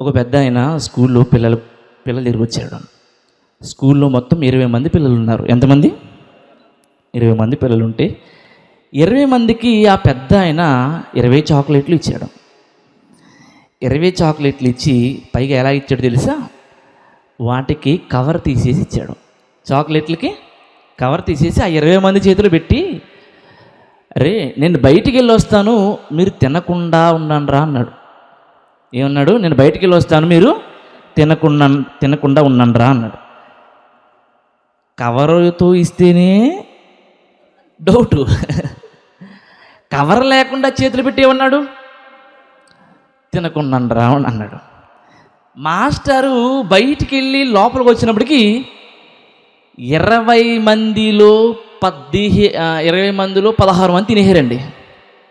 ఒక పెద్ద ఆయన స్కూల్లో పిల్లలు పిల్లలు తిరిగి వచ్చాడు. స్కూల్లో మొత్తం ఇరవై మంది పిల్లలు ఉన్నారు. ఎంతమంది? ఇరవై మంది పిల్లలు ఉంటే ఇరవై మందికి ఆ పెద్ద ఆయన ఇరవై చాక్లెట్లు ఇచ్చాడు. ఇరవై చాక్లెట్లు ఇచ్చి పైగా ఎలా ఇచ్చాడు తెలుసా? వాటికి కవర్ తీసేసి ఇచ్చాడు. చాక్లెట్లకి కవర్ తీసేసి ఆ ఇరవై మంది చేతులు పెట్టి అరే నేను బయటికి వెళ్ళి వస్తాను మీరు తినకుండా ఉండండిరా అన్నాడు. ఏమన్నాడు? నేను బయటికి వెళ్ళి వస్తాను మీరు తినకుండా తినకుండా ఉండండిరా అన్నాడు. కవరుతో ఇస్తేనే డౌటు. కవర్ లేకుండా చేతులు పెట్టి ఏమన్నాడు? తినకుండా అన్నాడు. మాస్టరు బయటికి వెళ్ళి లోపలికి వచ్చినప్పటికీ ఇరవై మందిలో పద్దిహే ఇరవై మందిలో పదహారు మంది తినేహారండి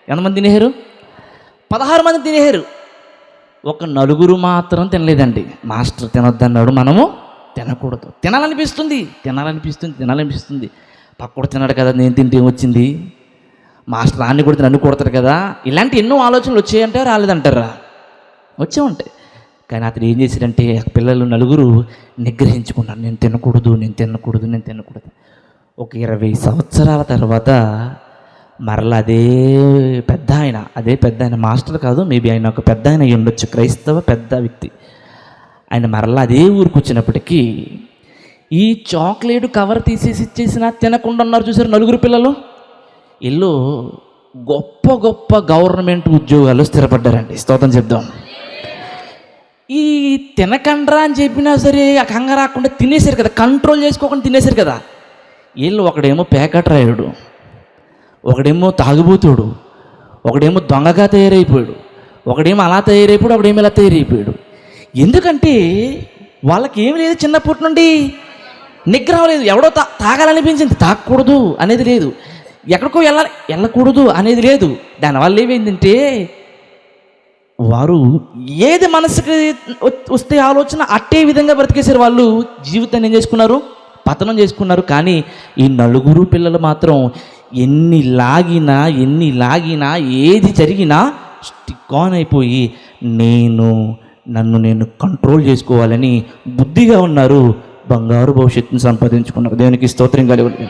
ఎంతమంది తినేహారు పదహారు మంది తినేహారు ఒక నలుగురు మాత్రం తినలేదండి. మాస్టర్ తినొద్దన్నాడు. మనము తినకూడదు. తినాలనిపిస్తుంది. తినాలనిపిస్తుంది. తినాలనిపిస్తుంది. పక్కడు తిన్నాడు కదా నేను తింటే వచ్చింది మాస్టర్ అన్ని కూడా నన్ను కొడతారు కదా. ఇలాంటి ఎన్నో ఆలోచనలు వచ్చాయంటే రాలేదంటారా? వచ్చే ఉంటాయి. కానీ అతను ఏం చేశాడంటే పిల్లలు నలుగురు నిగ్రహించుకున్నారు. నేను తినకూడదు నేను తినకూడదు నేను తినకూడదు. ఒక ఇరవై సంవత్సరాల తర్వాత మరలా అదే పెద్ద ఆయన అదే పెద్ద ఆయన మాస్టర్ కాదు మేబీ ఆయన ఒక పెద్ద ఆయన ఉండొచ్చు క్రైస్తవ పెద్ద వ్యక్తి. ఆయన మరలా అదే ఊరికి వచ్చినప్పటికీ ఈ చాక్లెట్ కవర్ తీసేసి ఇచ్చేసినా తినకుండా ఉన్నారు చూసారు నలుగురు పిల్లలు? వీళ్ళు గొప్ప గొప్ప గవర్నమెంట్ ఉద్యోగాలు స్థిరపడ్డారండి. స్తోత్రం చెప్దాం. ఈ తినకండ్రా అని చెప్పినా సరే ఆ కంగ రాకుండా తినేశారు కదా కంట్రోల్ చేసుకోకుండా తినేశారు కదా. వీళ్ళు ఒకడేమో ప్యాకెట్ రాయుడు. ఒకడేమో తాగుబోతుడు ఒకడేమో దొంగగా తయారైపోయాడు ఒకడేమో అలా తయారైపోయాడు ఒకడేమో ఇలా తయారైపోయాడు. ఎందుకంటే వాళ్ళకి ఏమి లేదు చిన్నప్పటి నుండి. నిగ్రహం లేదు. ఎవడో తా తాగాలనిపించింది. తాగకూడదు అనేది లేదు. ఎక్కడికో వెళ్ళాలి వెళ్ళకూడదు అనేది లేదు. దానివల్ల ఏమైందంటే వారు ఏది మనసుకి వస్తే ఆలోచన అట్టే విధంగా బ్రతికేసారు వాళ్ళు. జీవితాన్ని ఏం చేసుకున్నారు? పతనం చేసుకున్నారు. కానీ ఈ నలుగురు పిల్లలు మాత్రం ఎన్ని లాగినా ఎన్ని లాగినా ఏది జరిగినా స్టిక్ ఆన్ అయిపోయి నేను నన్ను నేను కంట్రోల్ చేసుకోవాలని బుద్ధిగా ఉన్నారు. బంగారు భవిష్యత్తును సంపాదించుకున్నారు. దేవునికి స్తోత్రం కలిగి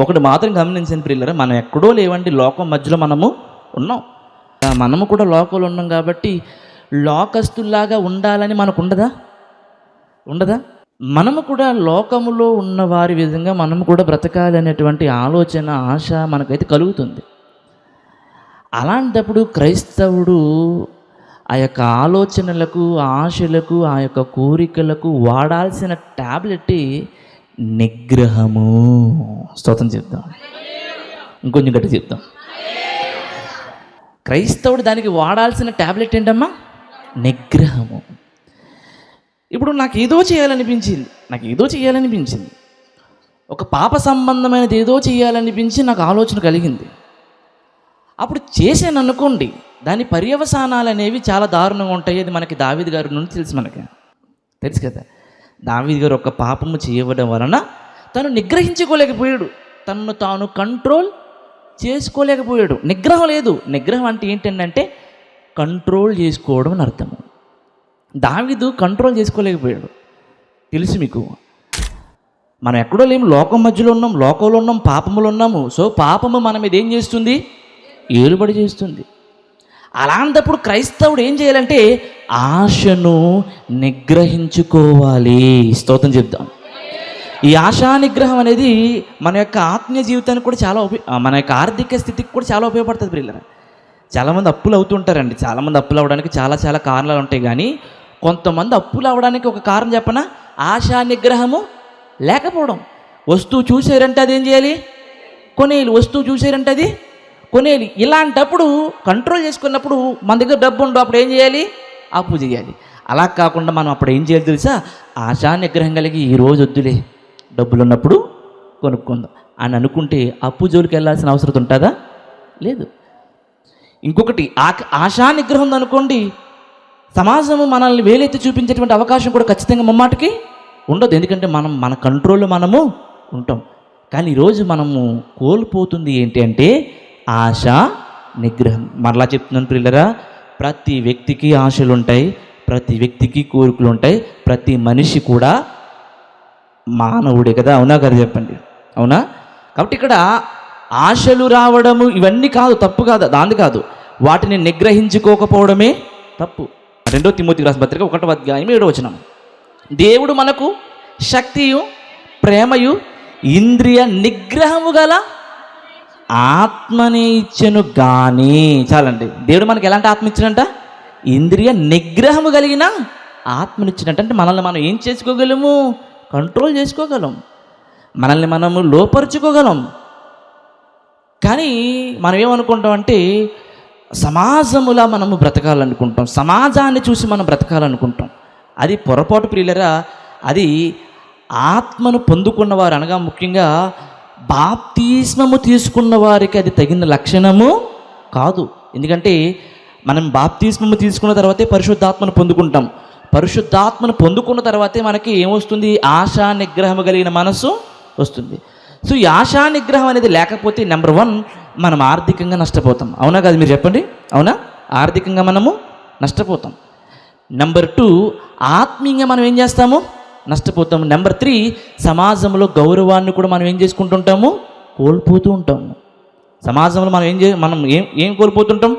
ఒకటి మాత్రం గమనించిన ప్రియులరా మనం ఎక్కడో లేవండి లోకం మధ్యలో మనము ఉన్నాం. మనము కూడా లోకంలో ఉన్నాం కాబట్టి లోకస్తుల్లాగా ఉండాలని మనకు ఉండదా? ఉండదా? మనము కూడా లోకములో ఉన్న వారి విధంగా మనము కూడా బ్రతకాలి అనేటువంటి ఆలోచన ఆశ మనకైతే కలుగుతుంది. అలాంటప్పుడు క్రైస్తవుడు ఆ యొక్క ఆలోచనలకు ఆశలకు ఆ యొక్క కోరికలకు వాడాల్సిన ట్యాబ్లెట్ నిగ్రహము. స్తోత్రం చెప్తాం. ఇంకొంచెం గట్టి చెప్తాం. క్రైస్తవుడు దానికి వాడాల్సిన ట్యాబ్లెట్ ఏంటమ్మా? నిగ్రహము. ఇప్పుడు నాకు ఏదో చేయాలనిపించింది. నాకు ఏదో చేయాలనిపించింది. ఒక పాప సంబంధమైనది ఏదో చేయాలనిపించి నాకు ఆలోచన కలిగింది. అప్పుడు చేశాను అనుకోండి దాని పర్యవసానాలు అనేవి చాలా దారుణంగా ఉంటాయి. అది మనకి దావీద్ గారి నుండి తెలుసు మనకి. తెలుసు కదా? దావీద్ గారు ఒక పాపము చేయవడం వలన తను నిగ్రహించుకోలేకపోయాడు. తనను తాను కంట్రోల్ చేసుకోలేకపోయాడు. నిగ్రహం లేదు. నిగ్రహం అంటే ఏంటంటే కంట్రోల్ చేసుకోవడం అని అర్థము. దావీదు కంట్రోల్ చేసుకోలేకపోయాడు. తెలుసు మీకు మనం ఎక్కడో లేము లోకం మధ్యలో ఉన్నాం లోకంలో ఉన్నాం పాపములో ఉన్నాము. సో పాపము మన మీద ఏం చేస్తుంది? ఏలుబడి చేస్తుంది. అలాంటప్పుడు క్రైస్తవుడు ఏం చేయాలంటే ఆశను నిగ్రహించుకోవాలి. స్తోత్రం చెప్దాం. ఈ ఆశా నిగ్రహం అనేది మన యొక్క ఆత్మీయ జీవితానికి కూడా చాలా ఉపయోగ మన యొక్క ఆర్థిక స్థితికి కూడా చాలా ఉపయోగపడుతుంది పిల్లలు చాలామంది అప్పులు అవుతుంటారండి. చాలామంది అప్పులు అవ్వడానికి చాలా చాలా కారణాలు ఉంటాయి. కానీ కొంతమంది అప్పులు అవ్వడానికి ఒక కారణం చెప్పనా? ఆశా నిగ్రహము లేకపోవడం. వస్తువు చూసారంటే అది ఏం చేయాలి? కొనేయాలి వస్తువు చూసారంటే అది కొనేయాలి ఇలాంటప్పుడు కంట్రోల్ చేసుకున్నప్పుడు మన దగ్గర డబ్బు ఉండవు అప్పుడు ఏం చేయాలి? అప్పు చేయాలి. అలా కాకుండా మనం అప్పుడు ఏం చేయాలి తెలుసా? ఆశా నిగ్రహం కలిగి ఈ రోజు వద్దులే. డబ్బులు ఉన్నప్పుడు కొనుక్కుందాం. అని అనుకుంటే అప్పు జోలికి వెళ్ళాల్సిన అవసరం ఉంటుందా? లేదు. ఇంకొకటి ఆ ఆశా నిగ్రహం ఉందనుకోండి సమాజము మనల్ని వేలెత్తి చూపించేటువంటి అవకాశం కూడా ఖచ్చితంగా ముమ్మాటికి ఉండదు. ఎందుకంటే మనం మన కంట్రోల్లో మనము ఉంటాం. కానీ ఈరోజు మనము కోల్పోతుంది ఏంటి అంటే ఆశ నిగ్రహం. మరలా చెప్తున్నాను పిల్లరా ప్రతి వ్యక్తికి ఆశలు ఉంటాయి ప్రతి వ్యక్తికి కోరికలు ఉంటాయి ప్రతి మనిషి కూడా మానవుడే కదా? అవునా కదా చెప్పండి. అవునా? కాబట్టి ఇక్కడ ఆశలు రావడము ఇవన్నీ కాదు తప్పు కాదు దాని కాదు. వాటిని నిగ్రహించుకోకపోవడమే తప్పు. రెండో తిమోతి రాసిన పత్రిక ఒకటో అధ్యాయం ఏడో వచనం దేవుడు మనకు శక్తియు ప్రేమయు ఇంద్రియ నిగ్రహము గల ఆత్మని ఇచ్చను గాని. చాలండి. దేవుడు మనకి ఎలాంటి ఆత్మ ఇచ్చినంట ఇంద్రియ నిగ్రహము కలిగిన ఆత్మనిచ్చినట్టు అంటే మనల్ని మనం ఏం చేసుకోగలము? కంట్రోల్ చేసుకోగలం. మనల్ని మనము లోపరుచుకోగలం. కానీ మనం ఏమనుకుంటాం అంటే సమాజములా మనము బ్రతకాలనుకుంటాం. సమాజాన్ని చూసి మనం బ్రతకాలనుకుంటాం. అది పొరపాటు ప్రియులరా అది ఆత్మను పొందుకున్న వారు అనగా ముఖ్యంగా బాప్తీస్మము తీసుకున్న వారికి అది తగిన లక్షణము కాదు. ఎందుకంటే మనం బాప్తీస్మము తీసుకున్న తర్వాతే పరిశుద్ధాత్మను పొందుకుంటాం. పరిశుద్ధాత్మను పొందుకున్న తర్వాతే మనకి ఏమొస్తుంది? ఆశా నిగ్రహము కలిగిన మనసు వస్తుంది. సో ఈ ఆశా నిగ్రహం అనేది లేకపోతే నెంబర్ వన్ మనం ఆర్థికంగా నష్టపోతాం. అవునా కాదు మీరు చెప్పండి? అవునా? ఆర్థికంగా మనము నష్టపోతాం. నెంబర్ టూ ఆత్మీయంగా మనం ఏం చేస్తాము? నష్టపోతాము. నెంబర్ త్రీ సమాజంలో గౌరవాన్ని కూడా మనం ఏం చేసుకుంటుంటాము? కోల్పోతూ ఉంటాము. సమాజంలో మనం ఏం చే మనం ఏం ఏం కోల్పోతుంటాం?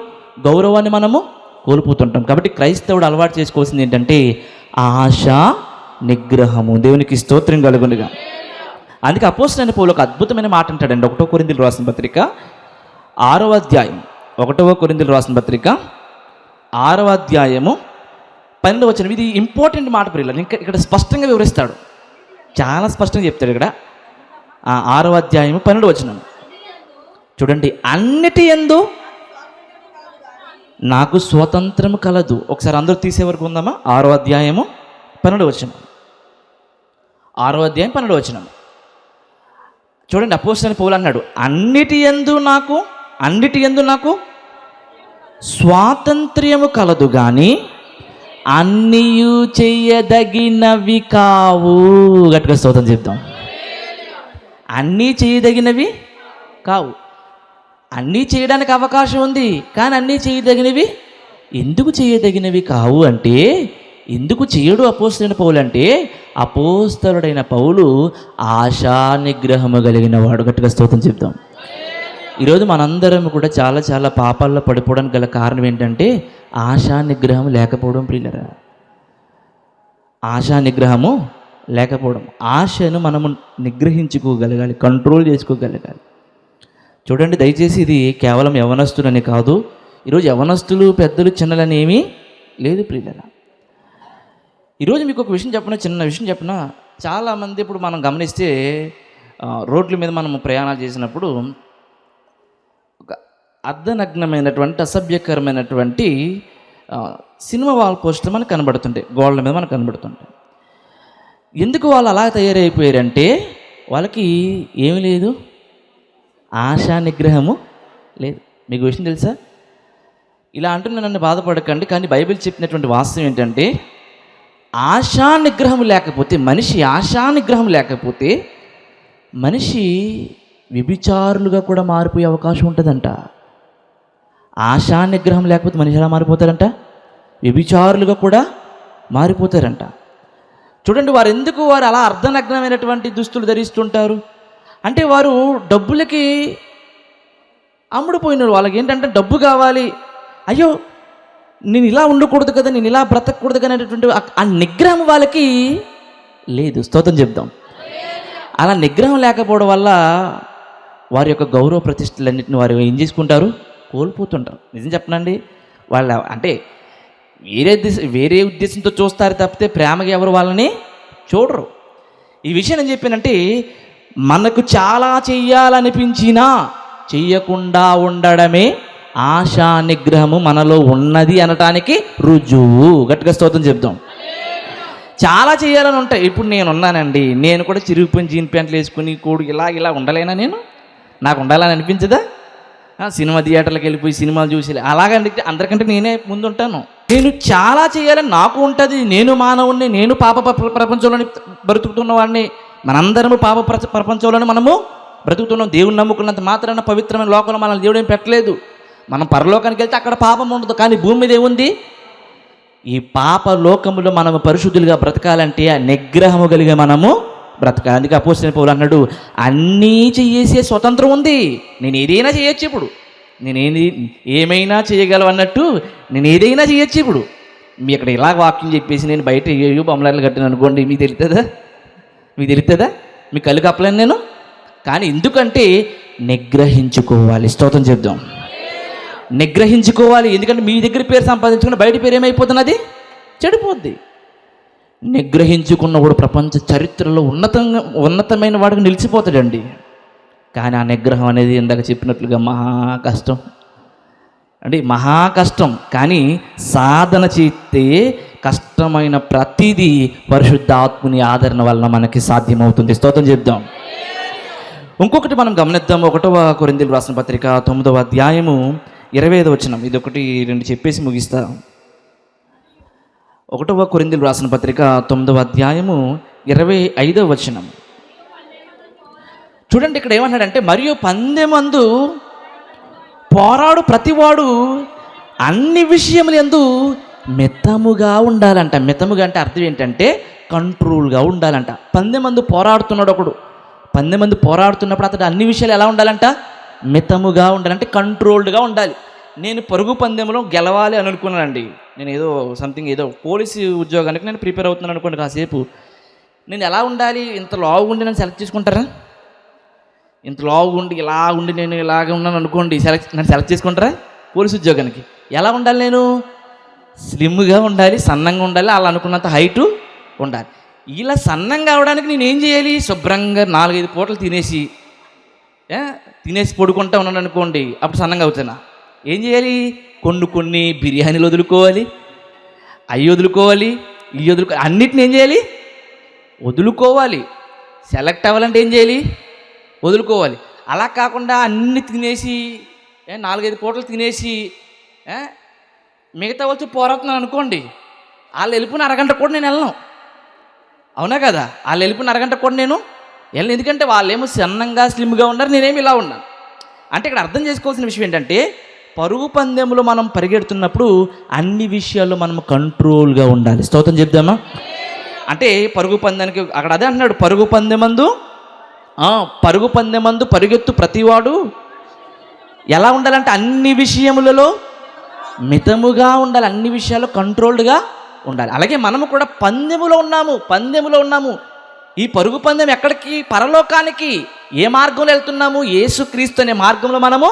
గౌరవాన్ని మనము కోల్పోతుంటాం. కాబట్టి క్రైస్తవుడు అలవాటు చేసుకోవాల్సింది ఏంటంటే ఆశ నిగ్రహము. దేవునికి స్తోత్రం కలుగునిగా. అందుకే అపోజిట్ పౌలు ఒక అద్భుతమైన మాట అంటాడండి. ఒకటో కొరిందులు రాసిన పత్రిక ఆరవ అధ్యాయం ఒకటవ కొరిందులు రాసిన పత్రిక ఆరవ అధ్యాయము పన్నెండు వచ్చిన ఇది ఇంపార్టెంట్ మాట ప్రియులు ఇంకా ఇక్కడ స్పష్టంగా వివరిస్తాడు. చాలా స్పష్టంగా చెప్తాడు ఇక్కడ. ఆ ఆరవ అధ్యాయము పన్నెండు వచ్చిన చూడండి అన్నిటి ఎందు నాకు స్వతంత్రం కలదు. ఒకసారి అందరూ తీసే వరకు ఉందామా? ఆరో అధ్యాయము పన్నెండు వచ్చిన ఆరో అధ్యాయం పన్నెండు వచ్చిన చూడండి అపోజిట్ పౌలు అన్నాడు అన్నిటి ఎందు నాకు అన్నిటి ఎందు నాకు స్వాతంత్ర్యము కలదు కానీ అన్నీయు చెయ్యదగినవి కావు. గట్టిగా స్తోత్రం చెప్తాం అన్నీ చేయదగినవి కావు. అన్నీ చేయడానికి అవకాశం ఉంది కానీ అన్నీ చేయదగినవి ఎందుకు చేయదగినవి కావు అంటే ఎందుకు చేయడు అపోస్తులైన పౌలు అంటే అపోస్తలుడైన పౌలు ఆశా నిగ్రహము కలిగిన వాడు. గట్టిగా స్తోత్రం చెప్తాం ఈరోజు మనందరం కూడా చాలా చాలా పాపాల్లో పడిపోవడానికి గల కారణం ఏంటంటే ఆశా నిగ్రహం లేకపోవడం ప్రియులరా. ఆశా నిగ్రహము లేకపోవడం. ఆశను మనము నిగ్రహించుకోగలగాలి కంట్రోల్ చేసుకోగలగాలి. చూడండి దయచేసి ఇది కేవలం యవనస్తులని కాదు ఈరోజు యవనస్తులు పెద్దలు చిన్నలని ఏమీ లేదు ప్రియులరా. ఈరోజు మీకు ఒక విషయం చెప్పిన చిన్న విషయం చెప్పిన? చాలామంది ఇప్పుడు మనం గమనిస్తే రోడ్ల మీద మనం ప్రయాణాలు చేసినప్పుడు అర్ధనగ్నమైనటువంటి అసభ్యకరమైనటువంటి సినిమా వాల్ పోస్టులు మనకు కనబడుతుంటాయి గోడల మీద మనకు కనబడుతుంటాయి ఎందుకు వాళ్ళు అలా తయారైపోయారంటే వాళ్ళకి ఏమీ లేదు. ఆశా నిగ్రహము లేదు. మీకు విషయం తెలుసా? ఇలా అంటున్న నన్ను బాధపడకండి కానీ బైబిల్ చెప్పినటువంటి వాస్తవం ఏంటంటే ఆశా నిగ్రహం లేకపోతే మనిషి ఆశా నిగ్రహం లేకపోతే మనిషి వ్యభిచారులుగా కూడా మారిపోయే అవకాశం ఉంటుందంట. ఆశా నిగ్రహం లేకపోతే మనిషి ఎలా మారిపోతారంట? వ్యభిచారులుగా కూడా మారిపోతారంట. చూడండి వారు ఎందుకు వారు అలా అర్ధనగ్నమైనటువంటి దుస్తులు ధరిస్తుంటారు? అంటే వారు డబ్బులకి అమ్ముడుపోయినారు. వాళ్ళకి ఏంటంటే డబ్బు కావాలి. అయ్యో నేను ఇలా ఉండకూడదు కదా నేను ఇలా బ్రతకూడదు కదా ఆ- ఆ నిగ్రహం వాళ్ళకి లేదు. స్తోత్రం చెప్దాం. అలా నిగ్రహం లేకపోవడం వల్ల వారి యొక్క గౌరవ ప్రతిష్టలన్నింటిని వారు ఏం చేసుకుంటారు? కోల్పోతుంటారు నిజం చెప్పనండి వాళ్ళ అంటే వేరే దిశ వేరే ఉద్దేశంతో చూస్తారు తప్పితే ప్రేమగా ఎవరు వాళ్ళని చూడరు. ఈ విషయం నేను చెప్పానంటే మనకు చాలా చెయ్యాలనిపించినా చెయ్యకుండా ఉండడమే ఆశా నిగ్రహము మనలో ఉన్నది అనటానికి రుజువు. గట్టిగా స్తోత్రం చెప్దాం. చాలా చేయాలని ఉంటాయి. ఇప్పుడు నేను ఉన్నానండి నేను కూడా చిరిగిపోయిన జీన్ ప్యాంట్లు వేసుకుని కూడు ఇలా ఇలా ఉండలేనా నేను? నాకు ఉండాలని అనిపించదా? సినిమా థియేటర్లకు వెళ్ళిపోయి సినిమాలు చూసి అలాగంటే అందరికంటే నేనే ముందుంటాను. నేను చాలా చేయాలని నాకు ఉంటుంది. నేను మానవుణ్ణి నేను పాప ప్రపంచంలోని బ్రతుకుతున్న వాడిని మనందరము పాప ప్ర- ప్రపంచంలోనే మనము బ్రతుకుతున్నాం. దేవుని నమ్ముకున్నంత మాత్రాన పవిత్రమైన లోకంలో మనల్ని దేవుడు ఏం పెట్టలేదు. మనం పరలోకానికి వెళ్తే అక్కడ పాపం ఉండదు. కానీ భూమి మీద ఏముంది? ఈ పాప లోకములో మనము పరిశుద్ధులుగా బ్రతకాలంటే ఆ నిగ్రహము కలిగే మనము బ్రతకాలి అందుకే అపోసిన పౌలు అన్నాడు అన్నీ చేసే స్వతంత్రం ఉంది. నేను ఏదైనా చేయొచ్చు ఇప్పుడు. నేనేది ఏమైనా చేయగలవు అన్నట్టు నేను ఏదైనా చేయొచ్చు ఇప్పుడు. మీ ఇక్కడ ఇలా వాక్యం చెప్పేసి నేను బయట ఏయో బొమ్మలాట్లు కట్టాను అనుకోండి మీకు తెలుస్తుందా? మీకు తెలుస్తుందా? మీ కళ్ళు కప్పలేను నేను? కానీ ఎందుకంటే నిగ్రహించుకోవాలి. స్తోత్రం చెప్దాం. నిగ్రహించుకోవాలి. ఎందుకంటే మీ దగ్గర పేరు సంపాదించుకుని బయట పేరు ఏమైపోతున్నది? చెడిపోద్ది. నిగ్రహించుకున్నప్పుడు ప్రపంచ చరిత్రలో ఉన్నతంగా ఉన్నతమైన వాడికి నిలిచిపోతాడండి. కానీ ఆ నిగ్రహం అనేది ఇందాక చెప్పినట్లుగా మహా కష్టం. అంటే మహా కష్టం. కానీ సాధన చేస్తే కష్టమైన ప్రతిదీ పరిశుద్ధాత్ముని ఆదరణ వలన మనకి సాధ్యమవుతుంది. స్తోత్రం చెప్దాం. ఇంకొకటి మనం గమనిద్దాం. ఒకటవ కొరిందీలు రాసిన పత్రిక తొమ్మిదవ అధ్యాయము ఇరవై ఐదు వచ్చినాం ఇది ఒకటి రెండు చెప్పేసి ముగిస్తాం. ఒకటవ కొరిందులు రాసిన పత్రిక తొమ్మిదవ అధ్యాయము ఇరవై ఐదవ వచనం. చూడండి ఇక్కడ ఏమన్నాడంటే మరియు పందెమందు పోరాడు ప్రతివాడు అన్ని విషయములు ఎందు మితముగా ఉండాలంట. మితముగా అంటే అర్థం ఏంటంటే కంట్రోల్గా ఉండాలంట. పందెమందు పోరాడుతున్నాడు ఒకడు. పందెమందు పోరాడుతున్నప్పుడు అతడు అన్ని విషయాలు ఎలా ఉండాలంట? మితముగా ఉండాలంటే కంట్రోల్డ్గా ఉండాలి. నేను పరుగు పందెంలో గెలవాలి అని అనుకున్నానండి. నేను ఏదో సంథింగ్ ఏదో పోలీసు ఉద్యోగానికి నేను ప్రిపేర్ అవుతున్నాను అనుకోండి కాసేపు. నేను ఎలా ఉండాలి? ఇంత లావుగా ఉండి నన్ను సెలెక్ట్ చేసుకుంటారా? ఇంత లావు ఉండి ఇలా ఉండి నేను ఇలాగ ఉన్నాను అనుకోండి సెలెక్ట్ నన్ను సెలెక్ట్ చేసుకుంటారా? పోలీసు ఉద్యోగానికి. ఎలా ఉండాలి నేను? స్లిమ్గా ఉండాలి సన్నంగా ఉండాలి అలా అనుకున్నంత హైటు ఉండాలి. ఇలా సన్నంగా అవడానికి నేను ఏం చేయాలి? శుభ్రంగా నాలుగైదు పూటలు తినేసి తినేసి పడుకుంటా ఉన్నాను అనుకోండి అప్పుడు సన్నంగా అవుతున్నా ఏం చేయాలి? కొన్ని కొన్ని బిర్యానీలు వదులుకోవాలి అవి వదులుకోవాలి ఇవి వదులుకో అన్నిటిని ఏం చేయాలి? వదులుకోవాలి. సెలెక్ట్ అవ్వాలంటే ఏం చేయాలి? వదులుకోవాలి. అలా కాకుండా అన్ని తినేసి ఏ, నాలుగైదు పూటలు తినేసి మిగతా వచ్చి పోరాడుతున్నాను అనుకోండి వాళ్ళు వెళ్ళిపోయిన అరగంట కూడా నేను వెళ్ళను. అవునా కదా? వాళ్ళు వెళ్ళిపోయిన అరగంట కూడా నేను వెళ్ళను. ఎందుకంటే వాళ్ళేమో సన్నంగా స్లిమ్గా ఉన్నారు నేనేమి ఇలా ఉన్నాను. అంటే ఇక్కడ అర్థం చేసుకోవాల్సిన విషయం ఏంటంటే పరుగు పందెంలో మనం పరిగెడుతున్నప్పుడు అన్ని విషయాల్లో మనం కంట్రోల్గా ఉండాలి. స్తోత్రం చెప్దామా? అంటే పరుగు పందానికి అక్కడ అదే అన్నాడు పరుగు పందెమందు? పరుగు పందెమందు పరుగెత్తు ప్రతివాడు. ఎలా ఉండాలంటే అన్ని విషయములలో మితముగా ఉండాలి అన్ని విషయాలు కంట్రోల్డ్గా ఉండాలి. అలాగే మనము కూడా పందెములో ఉన్నాము పందెములో ఉన్నాము. ఈ పరుగు పందెం ఎక్కడికి? పరలోకానికి. ఏ మార్గంలో వెళ్తున్నాము? ఏసుక్రీస్తు అనే మార్గంలో మనము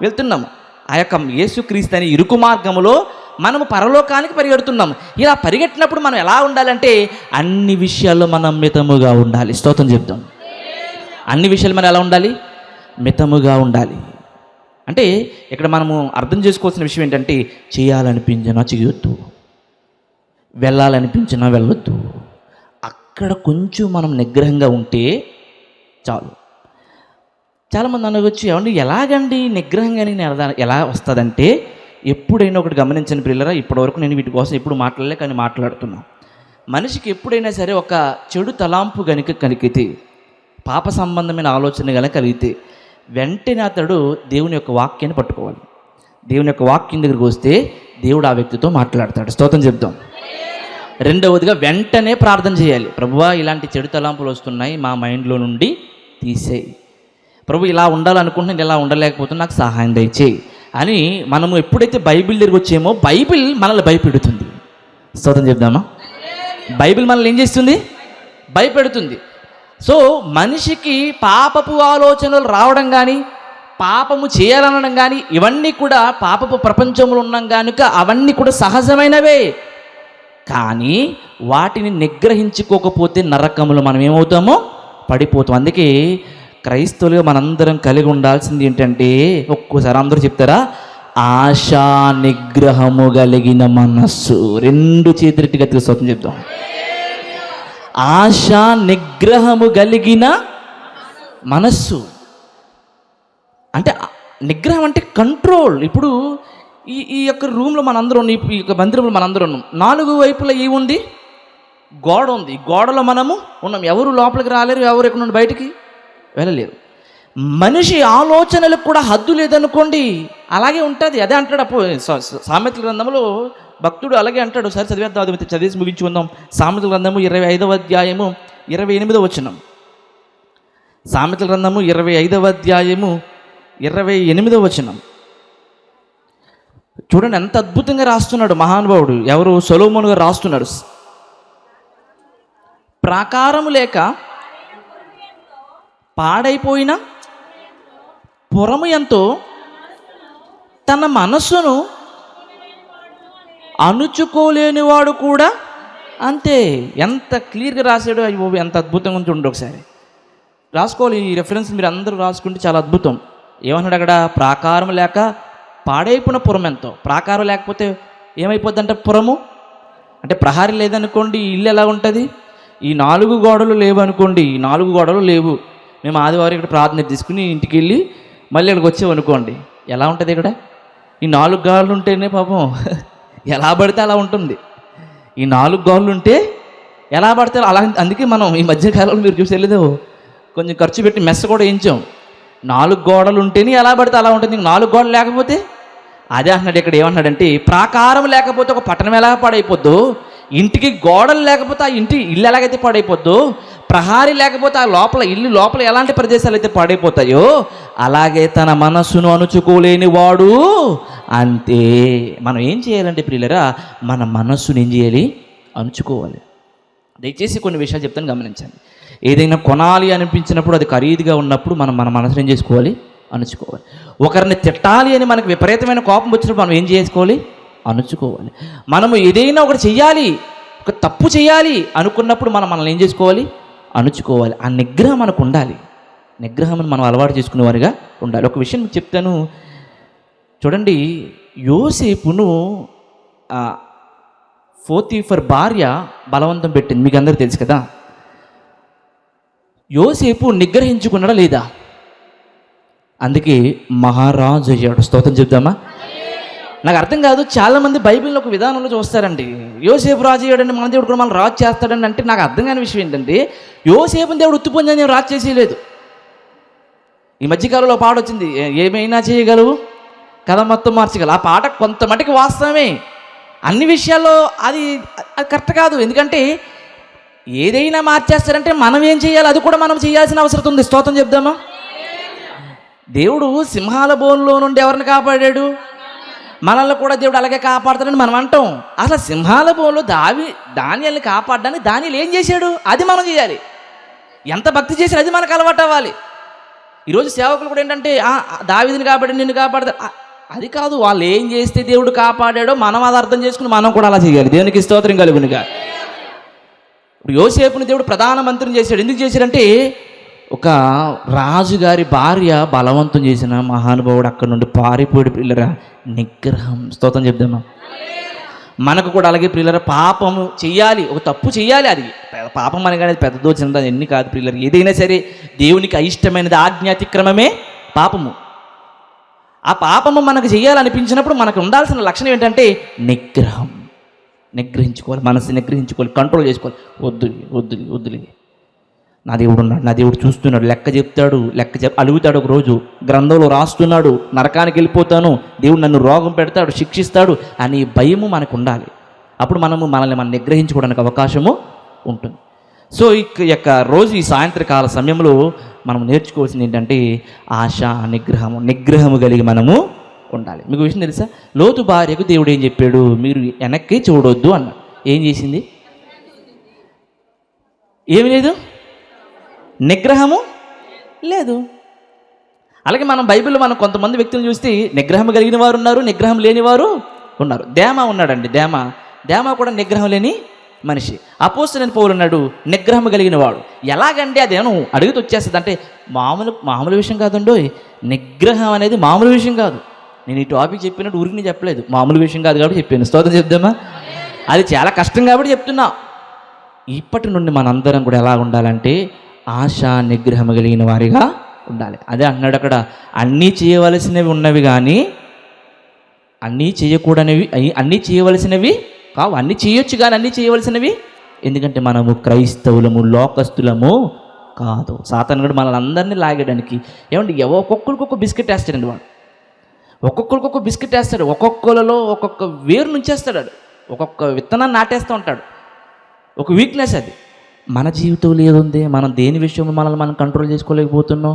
వెళ్తున్నాము. ఆ యొక్క యేసుక్రీస్తు అనే ఇరుకు మార్గంలో మనము పరలోకానికి పరిగెడుతున్నాం ఇలా పరిగెట్టినప్పుడు మనం ఎలా ఉండాలంటే అన్ని విషయాల్లో మనం మితముగా ఉండాలి. స్తోత్రం చెప్తాం. అన్ని విషయాలు మనం ఎలా ఉండాలి? మితముగా ఉండాలి. అంటే ఇక్కడ మనము అర్థం చేసుకోవాల్సిన విషయం ఏంటంటే చేయాలనిపించినా చేయొద్దు. వెళ్ళాలనిపించినా వెళ్ళొద్దు. అక్కడ కొంచెం మనం నిగ్రహంగా ఉంటే చాలు. చాలామంది అనవచ్చు ఏమండి ఎలాగండి నిగ్రహంగా నేను ఎలా ఎలా వస్తుందంటే ఎప్పుడైనా ఒకటి గమనించని పిల్లరా ఇప్పటివరకు నేను వీటి కోసం ఎప్పుడు మాట్లాడలే కానీ మాట్లాడుతున్నా. మనిషికి ఎప్పుడైనా సరే ఒక చెడు తలాంపు గనుక కలిగితే పాప సంబంధమైన ఆలోచన కనుక కలిగితే వెంటనే అతడు దేవుని యొక్క వాక్యాన్ని పట్టుకోవాలి. దేవుని యొక్క వాక్యం దగ్గరికి వస్తే దేవుడు ఆ వ్యక్తితో మాట్లాడతాడు. స్తోత్రం చెప్తాం రెండవదిగా వెంటనే ప్రార్థన చేయాలి. ప్రభువా ఇలాంటి చెడు తలాంపులు వస్తున్నాయి మా మైండ్లో నుండి తీసేయి. ప్రభు ఇలా ఉండాలనుకుంటే నేను ఇలా ఉండలేకపోతున్నా నాకు సహాయం దయచేయి అని మనము ఎప్పుడైతే బైబిల్ దగ్గరికి వచ్చేమో బైబిల్ మనల్ని భయపెడుతుంది. స్తోత్రం చెప్దామా? బైబిల్ మనల్ని ఏం చేస్తుంది? భయపెడుతుంది. సో మనిషికి పాపపు ఆలోచనలు రావడం కానీ పాపము చేయాలనడం కానీ ఇవన్నీ కూడా పాపపు ప్రపంచంలో ఉన్నాం కనుక అవన్నీ కూడా సహజమైనవే. కానీ వాటిని నిగ్రహించుకోకపోతే నరకములు మనం ఏమవుతామో పడిపోతాం. అందుకే క్రైస్తవులుగా మనందరం కలిగి ఉండాల్సింది ఏంటంటే ఒక్కోసారి అందరూ చెప్తారా? ఆశా నిగ్రహము కలిగిన మనస్సు. రెండు చేతులెట్టిగా తీసుకొని చెప్తాం ఆశా నిగ్రహము కలిగిన మనస్సు. అంటే నిగ్రహం అంటే కంట్రోల్. ఇప్పుడు ఈ ఈ యొక్క రూమ్లో మనందరం ఈ యొక్క మందిరంలో మనందరం ఉన్నాం. నాలుగు వైపులా ఏముంది? ఉంది గోడ ఉంది. గోడలో మనము ఉన్నాం. ఎవరు లోపలికి రాలేరు? ఎవరు ఎక్కడ నుండి బయటికి? వెళ్ళలేరు మనిషి ఆలోచనలకు కూడా హద్దు లేదనుకోండి అలాగే ఉంటుంది. అదే అంటాడు అప్పుడు సామెతల గ్రంథంలో భక్తుడు అలాగే అంటాడు. సరే చదివేద్దాం అది చదివేసి ముగించుకుందాం సామెతల గ్రంథము ఇరవై ఐదవ అధ్యాయము ఇరవై ఎనిమిదవ వచనం. సామెతల గ్రంథము ఇరవై ఐదవ అధ్యాయము ఇరవై ఎనిమిదవ వచనం. చూడండి ఎంత అద్భుతంగా రాస్తున్నాడు మహానుభావుడు. ఎవరు? సొలోమోనుగా రాస్తున్నాడు. ప్రాకారము లేక పాడైపోయిన పురము ఎంతో తన మనస్సును అణుచుకోలేనివాడు కూడా అంతే. ఎంత క్లియర్గా రాశాడో అయ్యో ఎంత అద్భుతంగా ఉంది చూడండి ఒకసారి. రాసుకోవాలి ఈ రెఫరెన్స్ మీరు అందరూ రాసుకుంటే చాలా అద్భుతం. ఏమన్నాడు అక్కడ? ప్రాకారం లేక పాడైపోయిన పురం ఎంతో. ప్రాకారం లేకపోతే ఏమైపోద్దంటే పురము? అంటే ప్రహారీ లేదనుకోండి ఇల్లు ఎలా ఉంటుంది? ఈ నాలుగు గోడలు లేవు అనుకోండి ఈ నాలుగు గోడలు లేవు. మేము ఆదివారం ఇక్కడ ప్రార్థన తీసుకుని ఇంటికి వెళ్ళి మళ్ళీ ఇక్కడికి వచ్చాం అనుకోండి. ఎలా ఉంటుంది ఇక్కడ? ఈ నాలుగు గాళ్ళు ఉంటేనే పాపం. ఎలా పడితే అలా ఉంటుంది. ఈ నాలుగు గాళ్ళు ఉంటే ఎలా పడితే అలా అందుకే మనం ఈ మధ్యకాలంలో మీరు చూసి వెళ్ళేదో కొంచెం ఖర్చు పెట్టి మెస్స కూడా వేయించాం. నాలుగు గోడలు ఉంటేనే ఎలా పడితే అలా ఉంటుంది. నాలుగు గోడలు లేకపోతే? అదే అంటున్నాడు ఇక్కడ ఏమన్నాడంటే ప్రాకారం లేకపోతే ఒక పట్టణం ఎలా పాడైపోద్దు? ఇంటికి గోడలు లేకపోతే ఆ ఇంటి ఇల్లు ఎలాగైతే పాడైపోద్దో? ప్రహారీ లేకపోతే ఆ లోపల ఇల్లు లోపల ఎలాంటి ప్రదేశాలు అయితే పాడైపోతాయో అలాగే తన మనస్సును అణుచుకోలేని వాడు. అంతే. మనం ఏం చేయాలంటే ప్రియులరా మన మనస్సును ఏం చేయాలి? అణుచుకోవాలి. దయచేసి కొన్ని విషయాలు చెప్తాను గమనించండి. ఏదైనా కొనాలి అనిపించినప్పుడు అది ఖరీదుగా ఉన్నప్పుడు మనం మన మనసును ఏం చేసుకోవాలి? అణుచుకోవాలి. ఒకరిని తిట్టాలి అని మనకు విపరీతమైన కోపం వచ్చినప్పుడు మనం ఏం చేసుకోవాలి? అణుచుకోవాలి. మనము ఏదైనా ఒకటి చెయ్యాలి ఒక తప్పు చేయాలి అనుకున్నప్పుడు మనం మనల్ని ఏం చేసుకోవాలి? అణుచుకోవాలి. ఆ నిగ్రహం మనకు ఉండాలి. నిగ్రహం మనం అలవాటు చేసుకునే వారిగా ఉండాలి. ఒక విషయం చెప్తాను. చూడండి యోసేపును ఆ, ఫోతీఫర్ భార్య బలవంతం పెట్టింది. మీకు అందరూ తెలుసు కదా. యోసేపు నిగ్రహించుకున్నాడా లేదా? అందుకే మహారాజు అయ్యాడు. స్తోత్రం చెప్దామా? నాకు అర్థం కాదు చాలామంది బైబిల్ని ఒక విధానంలో చూస్తారండి. యోసేపు రాజు చేయడండి మన దేవుడు కూడా మనం రాజు చేస్తాడని అంటే నాకు అర్థం కాని విషయం ఏంటంటే యోసేపుని దేవుడు ఉత్తుపోయిందని నేను రాజు చేసేయలేదు. ఈ మధ్యకాలంలో పాట వచ్చింది ఏమైనా చేయగలవు? కథ మొత్తం మార్చగలవు. ఆ పాట కొంత మటుకు వాస్తవమే. అన్ని విషయాల్లో అది అది కరెక్ట్ కాదు. ఎందుకంటే ఏదైనా మార్చేస్తారంటే మనం ఏం చేయాలి? అది కూడా మనం చేయాల్సిన అవసరం ఉంది. స్తోత్రం చెప్దామా? దేవుడు సింహాల బోన్లో నుండి ఎవరిని కాపాడాడు? మనల్ని కూడా దేవుడు అలాగే కాపాడతాడని మనం అంటాం. అసలు సింహాల బోన్లో దావి ధాన్యాన్ని కాపాడడానికి ధాన్యాలు ఏం చేశాడు? అది మనం చేయాలి. ఎంత భక్తి చేసినా అది మనకు అలవాటు అవ్వాలి. ఈరోజు సేవకులు కూడా ఏంటంటే "ఆ, ఆ, కాపాడి నిన్ను కాపాడతారు అది కాదు వాళ్ళు ఏం చేస్తే దేవుడు కాపాడాడో మనం అది అర్థం చేసుకుని మనం కూడా అలా చేయాలి. దేవునికి స్తోత్రం కలుగునిగా. ఇప్పుడు యోసేపుని దేవుడు ప్రధానమంత్రిని చేశాడు. ఎందుకు చేశాడంటే ఒక రాజుగారి భార్య బలవంతం చేసిన మహానుభావుడు అక్కడ నుండి పారిపోయి పిల్లరా నిగ్రహం. స్తోత్రం చెప్దామా? మనకు కూడా అలాగే ప్రియులర పాపము చెయ్యాలి. ఒక తప్పు చేయాలి అది. పాపం అనగానే పెద్దదో చిన్నదో ఎన్ని కాదు ప్రియులర. ఏదైనా సరే దేవునికి అయిష్టమైనది ఆజ్ఞాతిక్రమమే పాపము. ఆ పాపము మనకు చేయాలనిపించినప్పుడు మనకు ఉండాల్సిన లక్షణం ఏంటంటే నిగ్రహం. నిగ్రహించుకోవాలి. మనసు నిగ్రహించుకోవాలి. కంట్రోల్ చేసుకోవాలి. వద్దు వద్దులి వద్దులి. నా దేవుడు ఉన్నాడు నా దేవుడు చూస్తున్నాడు లెక్క చెప్తాడు లెక్క చెప్ అలుగుతాడు ఒక రోజు గ్రంథంలో రాస్తున్నాడు నరకానికి వెళ్ళిపోతాను దేవుడు నన్ను రోగం పెడతాడు శిక్షిస్తాడు అని భయము మనకు ఉండాలి అప్పుడు మనము మనల్ని మనం నిగ్రహించుకోవడానికి అవకాశము ఉంటుంది. సో ఈ యొక్క రోజు ఈ సాయంత్రకాల సమయంలో మనం నేర్చుకోవాల్సింది ఏంటంటే ఆశ నిగ్రహము నిగ్రహము కలిగి మనము ఉండాలి. మీకు విషయం తెలుసా? లోతు భార్యకు దేవుడు ఏం చెప్పాడు? మీరు వెనక్కి చూడొద్దు అన్నాడు. ఏం చేసింది? ఏమి లేదు? నిగ్రహము? లేదు. అలాగే మనం బైబిల్లో మనం కొంతమంది వ్యక్తులను చూస్తే నిగ్రహం కలిగిన వారు ఉన్నారు నిగ్రహం లేని వారు ఉన్నారు. దేమ ఉన్నాడండి దేమ? దేమ కూడా నిగ్రహం లేని మనిషి. అపోస్తులైన పౌలు ఉన్నాడు నిగ్రహం కలిగిన వాడు. ఎలాగంటే అదేమో అడుగుతూ వచ్చేస్తుంది. అంటే మామూలు మామూలు విషయం కాదండో నిగ్రహం అనేది మామూలు విషయం కాదు. నేను ఈ టాపిక్ చెప్పినట్టు ఊరికి నేను చెప్పలేదు. మామూలు విషయం కాదు కాబట్టి చెప్పాను. స్తోత్రం చెప్దామా? అది చాలా కష్టం కాబట్టి చెప్తున్నా. ఇప్పటి నుండి మనందరం కూడా ఎలా ఉండాలంటే ఆశా నిగ్రహం కలిగిన వారిగా ఉండాలి. అదే అన్నాడు అక్కడ అన్నీ చేయవలసినవి ఉన్నవి కానీ అన్నీ చేయకూడనివి అన్నీ చేయవలసినవి కావు. అన్నీ చేయొచ్చు కానీ అన్నీ చేయవలసినవి? ఎందుకంటే మనము క్రైస్తవులము లోకస్తులము కాదు. సాతానుడు మనల్ని అందరినీ లాగడానికి ఏమంటే ఎవ ఒక్కొక్కరికి ఒక్కొక్క బిస్కెట్ వేస్తాడండి వాడు. ఒక్కొక్కరికి ఒక్కొక్క బిస్కెట్ వేస్తాడు. ఒక్కొక్కలలో ఒక్కొక్క వేరు నుంచేస్తాడు ఒక్కొక్క విత్తనాన్ని నాటేస్తూ ఉంటాడు. ఒక వీక్నెస్ అది. మన జీవితంలో ఏదుంది మనం దేని విషయంలో మనల్ని మనం కంట్రోల్ చేసుకోలేకపోతున్నాం?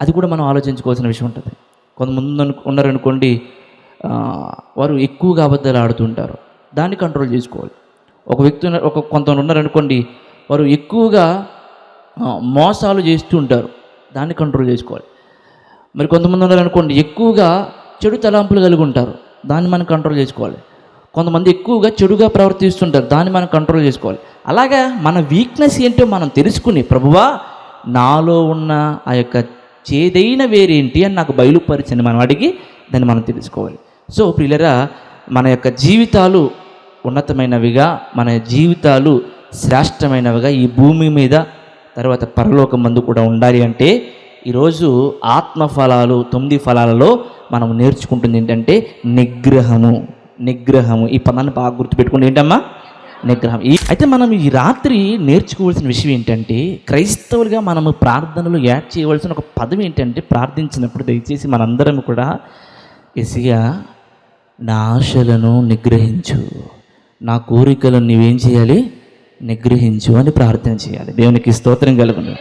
అది కూడా మనం ఆలోచించుకోవాల్సిన విషయం ఉంటుంది. కొంతమంది ఉన్నారనుకోండి వారు ఎక్కువగా అబద్ధాలు ఆడుతుంటారు. దాన్ని కంట్రోల్ చేసుకోవాలి. ఒక వ్యక్తి ఒక కొంతమంది ఉన్నారనుకోండి వారు ఎక్కువగా మోసాలు చేస్తూ ఉంటారు దాన్ని కంట్రోల్ చేసుకోవాలి. మరి కొంతమంది ఉన్నారనుకోండి ఎక్కువగా చెడు తలాంపులు కలిగి ఉంటారు. దాన్ని మనం కంట్రోల్ చేసుకోవాలి. కొంతమంది ఎక్కువగా చెడుగా ప్రవర్తిస్తుంటారు. దాన్ని మనం కంట్రోల్ చేసుకోవాలి. అలాగా మన వీక్నెస్ ఏంటో మనం తెలుసుకుని ప్రభువా నాలో ఉన్న ఆ యొక్క చేదైన వేరేంటి అని నాకు బయలుపరిచని మనం అడిగి దాన్ని మనం తెలుసుకోవాలి. సో ప్రియులరా మన యొక్క జీవితాలు ఉన్నతమైనవిగా మన జీవితాలు శ్రేష్టమైనవిగా ఈ భూమి మీద తర్వాత పరలోకం మందు కూడా ఉండాలి అంటే ఈరోజు ఆత్మ ఫలాలు తొమ్మిది ఫలాలలో మనం నేర్చుకుంటుంది ఏంటంటే నిగ్రహము. నిగ్రహము. ఈ పదాన్ని బాగా గుర్తుపెట్టుకుంటే ఏంటమ్మా? నిగ్రహం ఈ అయితే మనం ఈ రాత్రి నేర్చుకోవాల్సిన విషయం ఏంటంటే క్రైస్తవులుగా మనము ప్రార్థనలు యాడ్ చేయవలసిన ఒక పదం ఏంటంటే ప్రార్థించినప్పుడు దయచేసి మనందరం కూడా ఎసిగా నా ఆశలను నిగ్రహించు. నా కోరికలను నీవేం చేయాలి? నిగ్రహించు అని ప్రార్థన చేయాలి. దేవునికి స్తోత్రం కలుగును.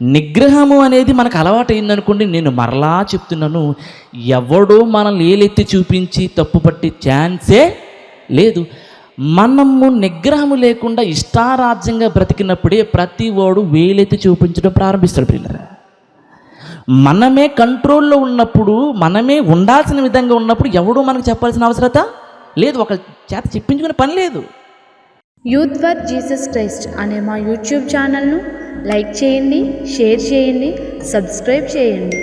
నిగ్రహము అనేది మనకు అలవాటు అయిందనుకోండి నేను మరలా చెప్తున్నాను ఎవడో మనల్ని ఏలెత్తి చూపించి తప్పుపట్టే ఛాన్సే లేదు. మనము నిగ్రహము లేకుండా ఇష్టారాజ్యంగా బ్రతికినప్పుడే ప్రతి వాడు వేలెత్తి చూపించడం ప్రారంభిస్తాడు పిల్లరా మనమే కంట్రోల్లో ఉన్నప్పుడు మనమే ఉండాల్సిన విధంగా ఉన్నప్పుడు ఎవడో మనకు చెప్పాల్సిన అవసరత లేదు. ఒక చేత చెప్పించుకునే పని లేదు. యూత్ ఫర్ జీసస్ క్రైస్ట్ అనే మా యూట్యూబ్ ఛానల్ను లైక్ చేయండి షేర్ చేయండి సబ్స్క్రైబ్ చేయండి.